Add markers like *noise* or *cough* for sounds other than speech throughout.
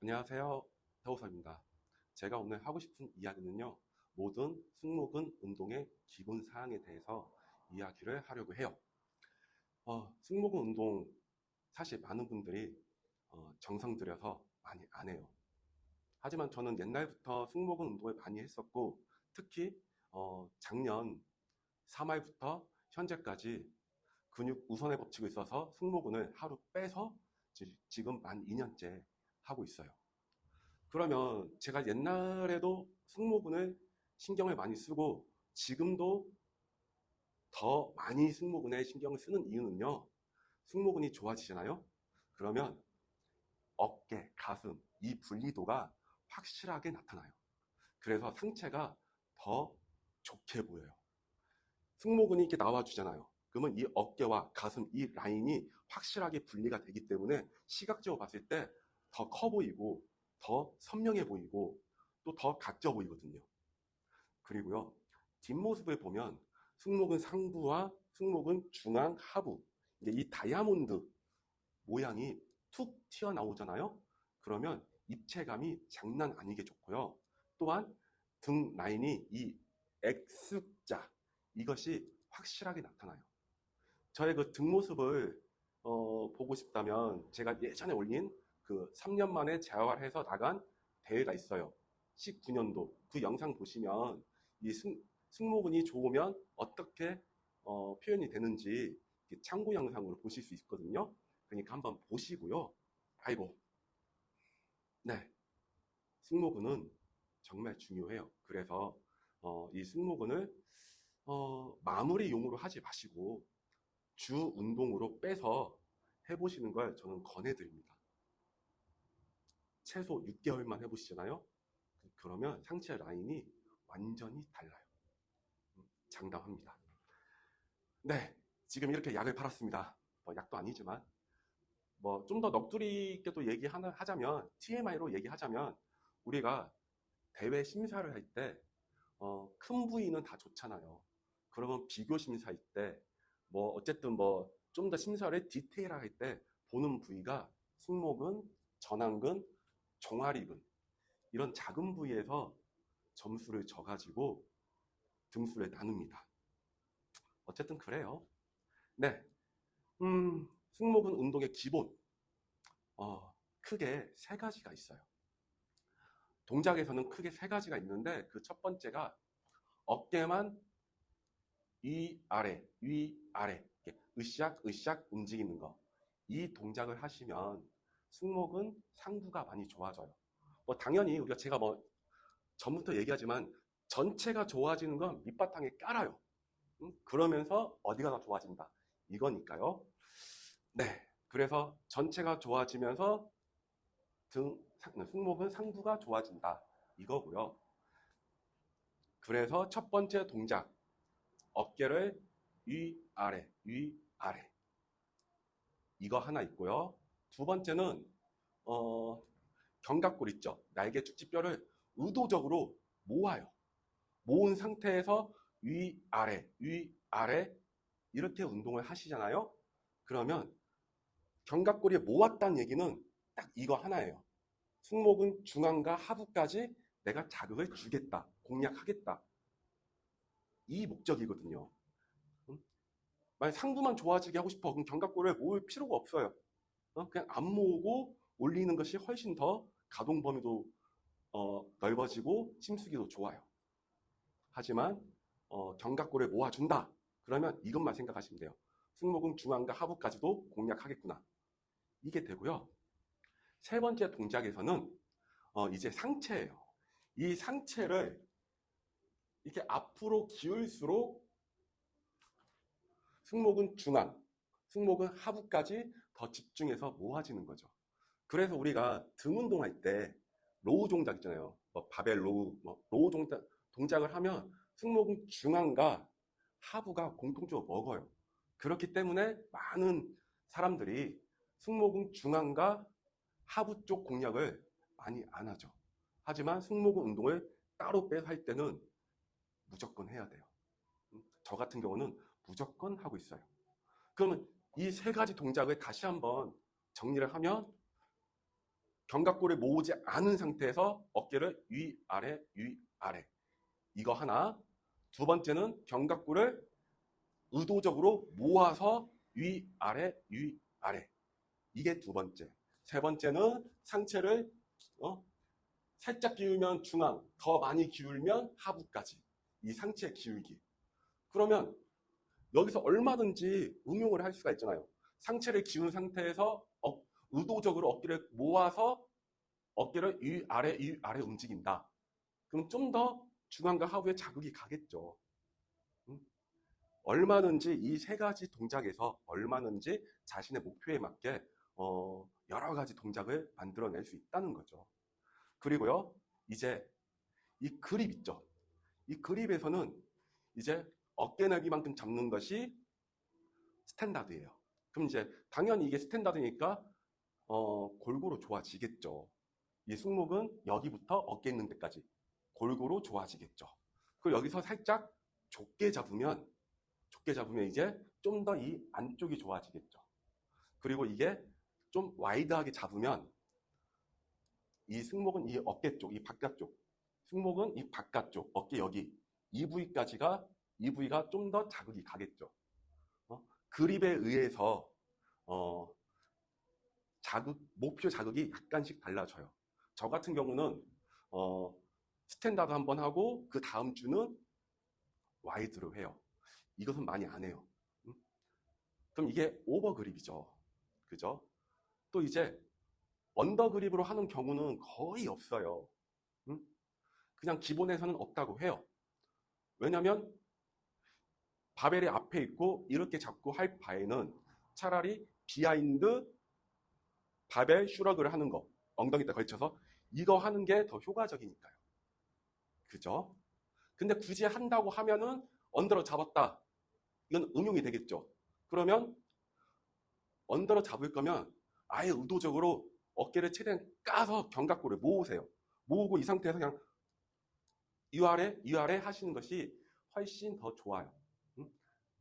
안녕하세요. 타우사입니다. 제가 오늘 하고 싶은 이야기는요, 모든 승모근 운동의 기본 사항에 대해서 이야기를 하려고 해요. 어, 승모근 운동 사실 많은 분들이 어, 정성 들여서 많이 안 해요. 하지만 저는 옛날부터 승모근 운동을 많이 했었고, 특히 어, 작년 3월부터 현재까지 근육 우선의 법칙을 써서 승모근을 하루 빼서 지- 지금 만 2년째 하고 있어요. 그러면 제가 옛날에도 승모근을 신경을 많이 쓰고 지금도 더 많이 승모근에 신경을 쓰는 이유는요. 승모근이 좋아지잖아요. 그러면 어깨, 가슴, 이 분리도가 확실하게 나타나요. 그래서 상체가 더 좋게 보여요. 승모근이 이렇게 나와주잖아요. 그러면 이 어깨와 가슴, 이 라인이 확실하게 분리가 되기 때문에 시각적으로 봤을 때 더 커 보이고 더 선명해 보이고 또 더 각져 보이거든요. 그리고요, 뒷모습을 보면 승모근 상부와 승모근 중앙 하부, 이 다이아몬드 모양이 툭 튀어나오잖아요? 그러면 입체감이 장난 아니게 좋고요. 또한 등 라인이 이 X자, 이것이 확실하게 나타나요. 저의 그 뒷모습을 어, 보고 싶다면 제가 예전에 올린 그 3년 만에 재활해서 나간 대회가 있어요. 19년도. 그 영상 보시면 이 승, 승모근이 좋으면 어떻게 어, 표현이 되는지 참고 영상으로 보실 수 있거든요. 그러니까 한번 보시고요. 아이고. 네. 승모근은 정말 중요해요. 그래서 어, 이 승모근을 어, 마무리 용으로 하지 마시고 주 운동으로 빼서 해보시는 걸 저는 권해드립니다. 최소 6개월만 해보시잖아요. 그- 그러면 상체 라인이 완전히 달라요. 음, 장담합니다. 네, 지금 이렇게 약을 팔았습니다. 뭐 약도 아니지만 뭐 좀 더 넋두리 있게 또 얘기하자면 TMI로 얘기하자면 우리가 대회 심사를 할때 어, 큰 부위는 다 좋잖아요. 그러면 비교 심사일 때 뭐 어쨌든 뭐 좀 더 심사를 디테일하게 할 때 보는 부위가 승모근, 전완근, 종아리근 이런 작은 부위에서 점수를 줘가지고 등수를 나눕니다. 어쨌든 그래요. 네, 음, 승모근 운동의 기본 어, 크게 세 가지가 있어요. 동작에서는 크게 세 가지가 있는데 그 첫 번째가 어깨만 위 아래 위 아래 이렇게 으쌰 으쌰 움직이는 거. 이 동작을 하시면 승모근 상부가 많이 좋아져요. 뭐 당연히 우리가 제가 뭐 전부터 얘기하지만 전체가 좋아지는 건 밑바탕에 깔아요. 음, 그러면서 어디가 더 좋아진다. 이거니까요. 네. 그래서 전체가 좋아지면서 등, 상- 승모근 상부가 좋아진다. 이거고요. 그래서 첫 번째 동작. 어깨를 위, 아래, 위, 아래. 이거 하나 있고요. 두 번째는, 어, 견갑골 있죠. 날개 축지뼈를 의도적으로 모아요. 모은 상태에서 위, 아래, 위, 아래. 이렇게 운동을 하시잖아요. 그러면 견갑골이 모았다는 얘기는 딱 이거 하나예요. 승모근 중앙과 하부까지 내가 자극을 주겠다. 공략하겠다. 이 목적이거든요. 음? 만약 상부만 좋아지게 하고 싶어. 그럼 견갑골을 모을 필요가 없어요. 어? 그냥 안 모으고 올리는 것이 훨씬 더 가동 범위도 어, 넓어지고 침수기도 좋아요. 하지만 어, 견갑골을 모아준다. 그러면 이것만 생각하시면 돼요. 승모근 중앙과 하부까지도 공략하겠구나. 이게 되고요. 세 번째 동작에서는 어, 이제 상체예요. 이 상체를 이렇게 앞으로 기울수록 승모근 중앙, 승모근 하부까지 더 집중해서 모아지는 거죠. 그래서 우리가 등 운동할 때 로우 동작 있잖아요. 뭐 바벨 로우, 뭐 로우 동작, 동작을 하면 승모근 중앙과 하부가 공통적으로 먹어요. 그렇기 때문에 많은 사람들이 승모근 중앙과 하부 쪽 공략을 많이 안 하죠. 하지만 승모근 운동을 따로 빼서 할 때는 무조건 해야 돼요. 음, 저 같은 경우는 무조건 하고 있어요. 그러면 이 세 가지 동작을 다시 한번 정리를 하면 견갑골을 모으지 않은 상태에서 어깨를 위, 아래, 위, 아래. 이거 하나. 두 번째는 견갑골을 의도적으로 모아서 위, 아래, 위, 아래. 이게 두 번째. 세 번째는 상체를 어? 살짝 기울면 중앙, 더 많이 기울면 하부까지. 이 상체 기울기. 그러면 여기서 얼마든지 응용을 할 수가 있잖아요. 상체를 기운 상태에서 어, 의도적으로 어깨를 모아서 어깨를 위 아래 위 아래 움직인다. 그럼 좀 더 중앙과 하부에 자극이 가겠죠. 음? 얼마든지 이 세 가지 동작에서 얼마든지 자신의 목표에 맞게 어, 여러 가지 동작을 만들어낼 수 있다는 거죠. 그리고요, 이제 이 그립 있죠. 이 그립에서는 이제 어깨 너비만큼 잡는 것이 스탠다드예요. 그럼 이제 당연히 이게 스탠다드니까 어, 골고루 좋아지겠죠. 이 승목은 여기부터 어깨 있는 데까지 골고루 좋아지겠죠. 그리고 여기서 살짝 좁게 잡으면 좁게 잡으면 이제 좀 더 이 안쪽이 좋아지겠죠. 그리고 이게 좀 와이드하게 잡으면 이 승목은 이 어깨 쪽, 이 바깥쪽, 승목은 이 바깥쪽, 어깨 여기 이 부위까지가 이 부위가 좀 더 자극이 가겠죠. 어? 그립에 의해서 어, 자극 목표 자극이 약간씩 달라져요. 저 같은 경우는 어, 스탠다드 한 번 하고 그 다음 주는 와이드로 해요. 이것은 많이 안 해요. 음? 그럼 이게 오버 그립이죠. 그죠? 또 이제 언더 그립으로 하는 경우는 거의 없어요. 음? 그냥 기본에서는 없다고 해요. 왜냐면 바벨이 앞에 있고 이렇게 잡고 할 바에는 차라리 비하인드 바벨 슈러그를 하는 거 엉덩이에 걸쳐서 이거 하는 게 더 효과적이니까요. 그죠? 근데 굳이 한다고 하면은 언더로 잡았다. 이건 응용이 되겠죠. 그러면 언더로 잡을 거면 아예 의도적으로 어깨를 최대한 까서 견갑골을 모으세요. 모으고 이 상태에서 그냥 위아래 위아래 하시는 것이 훨씬 더 좋아요.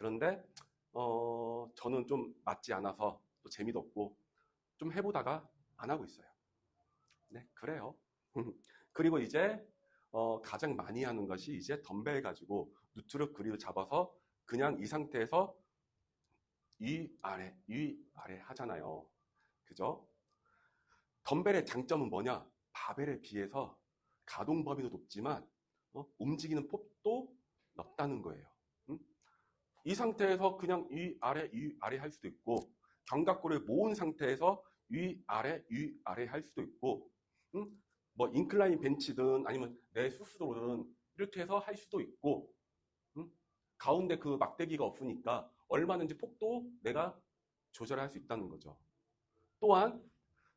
음? 그런데 어, 저는 좀 맞지 않아서 또 재미도 없고 좀 해보다가 안 하고 있어요. 네, 그래요. *laughs* 그리고 이제 어, 가장 많이 하는 것이 이제 덤벨 가지고 누트를 그리로 잡아서 그냥 이 상태에서 위 아래 위 아래 하잖아요. 그죠? 덤벨의 장점은 뭐냐? 바벨에 비해서 가동 범위도 높지만 어? 움직이는 폭도 넓다는 거예요. 음? 이 상태에서 그냥 위 아래 위 아래 할 수도 있고 견갑골을 모은 상태에서 위 아래 위 아래 할 수도 있고 음? 뭐 인클라인 벤치든 아니면 내 스스로든 이렇게 해서 할 수도 있고 음? 가운데 그 막대기가 없으니까 얼마든지 폭도 내가 조절할 수 있다는 거죠. 또한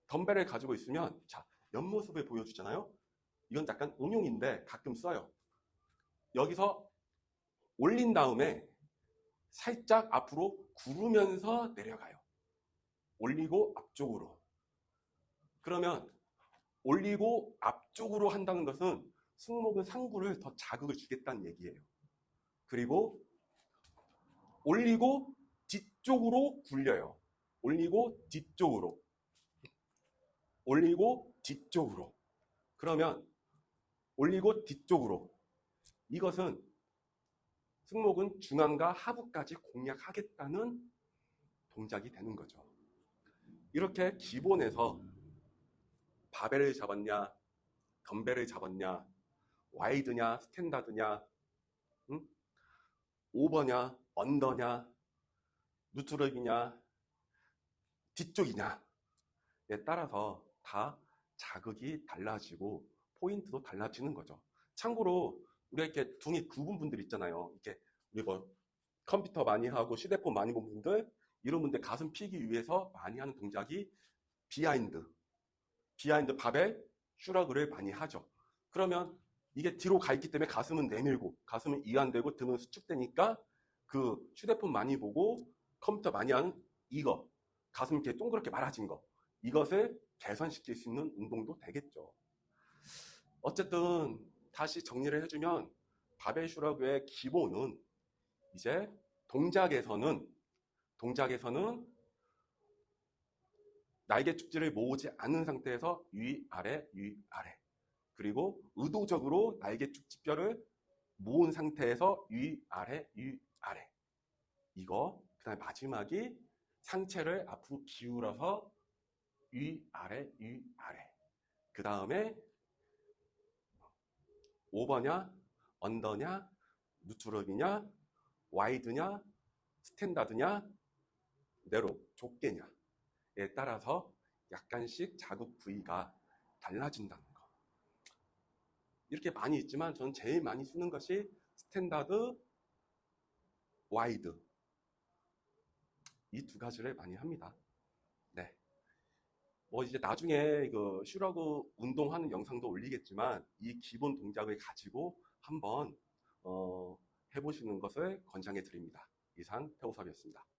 덤벨을 가지고 있으면 자 옆모습을 보여주잖아요. 이건 약간 응용인데 가끔 써요. 여기서 올린 다음에 살짝 앞으로 구르면서 내려가요. 올리고 앞쪽으로. 그러면 올리고 앞쪽으로 한다는 것은 승모근 상부를 더 자극을 주겠다는 얘기예요. 그리고 올리고 뒤쪽으로 굴려요. 올리고 뒤쪽으로. 올리고 뒤쪽으로. 그러면 올리고 뒤쪽으로. 이것은 승모근 중앙과 하부까지 공략하겠다는 동작이 되는 거죠. 이렇게 기본에서 바벨을 잡았냐, 덤벨을 잡았냐, 와이드냐, 스탠다드냐, 응? 오버냐, 언더냐, 누트럭이냐, 뒤쪽이냐에 따라서 다 자극이 달라지고 포인트도 달라지는 거죠. 참고로 우리가 이렇게 둥이 굽은 분들 있잖아요. 이렇게 우리 뭐 컴퓨터 많이 하고 휴대폰 많이 본 분들 이런 분들 가슴 피기 위해서 많이 하는 동작이 비하인드, 비하인드 바벨 슈러그를 많이 하죠. 그러면 이게 뒤로 가 있기 때문에 가슴은 내밀고 가슴은 이완되고 등은 수축되니까 그 휴대폰 많이 보고 컴퓨터 많이 하는 이거 가슴 이렇게 동그랗게 말아진 거 이것을 개선시킬 수 있는 운동도 되겠죠. 어쨌든 다시 정리를 해주면 바벨 슈러그의 기본은 이제 동작에서는 동작에서는 날개 축지를 모으지 않은 상태에서 위, 아래, 위, 아래. 그리고 의도적으로 날개 축지뼈를 모은 상태에서 위, 아래, 위, 아래. 이거. 그 다음에 마지막이 상체를 앞으로 기울여서 위, 아래, 위, 아래. 그 다음에 오버냐, 언더냐, 누트럭이냐, 와이드냐, 스탠다드냐, 내로, 좁게냐에 따라서 약간씩 자극 부위가 달라진다는 거. 이렇게 많이 있지만 저는 제일 많이 쓰는 것이 스탠다드, 와이드. 이 두 가지를 많이 합니다. 네. 뭐 이제 나중에 그 슈러그 운동하는 영상도 올리겠지만 이 기본 동작을 가지고 한번 어, 해보시는 것을 권장해 드립니다. 이상 태호섭이었습니다.